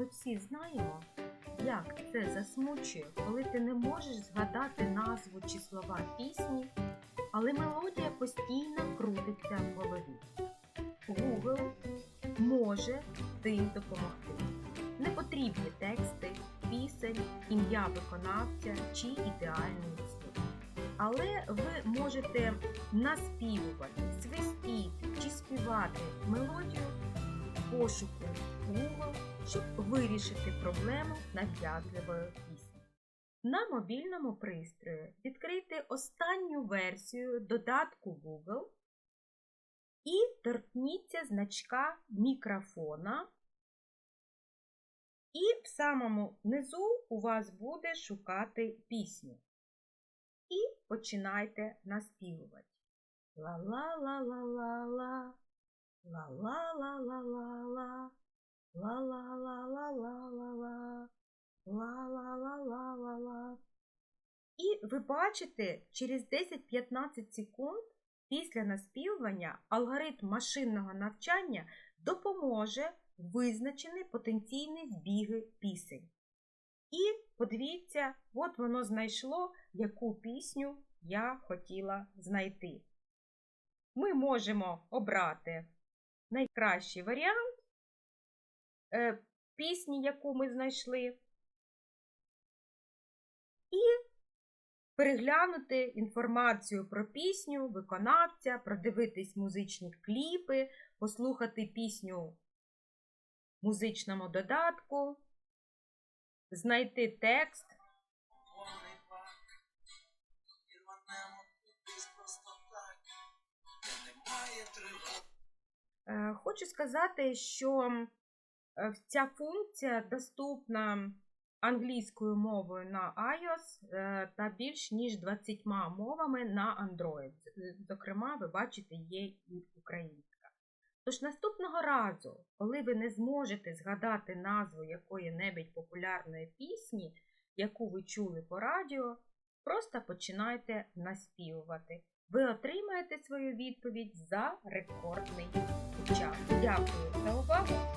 Ми всі знаємо, як це засмучує, коли ти не можеш згадати назву чи слова пісні, але мелодія постійно крутиться в голові. Google може тим допомогти. Не потрібні тексти, пісень, ім'я виконавця чи ідеальний виступ. Але ви можете наспівувати, свистіти чи співати мелодію пошуку Google, щоб вирішити проблему нав'язливої пісні. На мобільному пристрої відкрийте останню версію додатку Google і торкніться значка мікрофона. І в самому низу у вас буде шукати пісню. І починайте наспівувати. Ла-ла-ла-ла-ла-ла, ла-ла-ла-ла-ла-ла, ла-ла-ла-ла-ла-ла-ла, ла-ла-ла-ла-ла-ла. І ви бачите, через 10-15 секунд після наспівування алгоритм машинного навчання допоможе визначені потенційні збіги пісень. І подивіться, от воно знайшло, яку пісню я хотіла знайти. Ми можемо обрати найкращий варіант пісні, яку ми знайшли, і переглянути інформацію про пісню, виконавця, продивитись музичні кліпи, послухати пісню в музичному додатку, знайти текст. Е, Хочу сказати, що е, ця функція доступна англійською мовою на iOS е, та більш ніж 20 мовами на Android. Зокрема, ви бачите, є і українська. Тож наступного разу, коли ви не зможете згадати назву якої-небудь популярної пісні, яку ви чули по радіо, просто починайте наспівувати. Ви отримаєте свою відповідь за рекордний час. Дякую за увагу.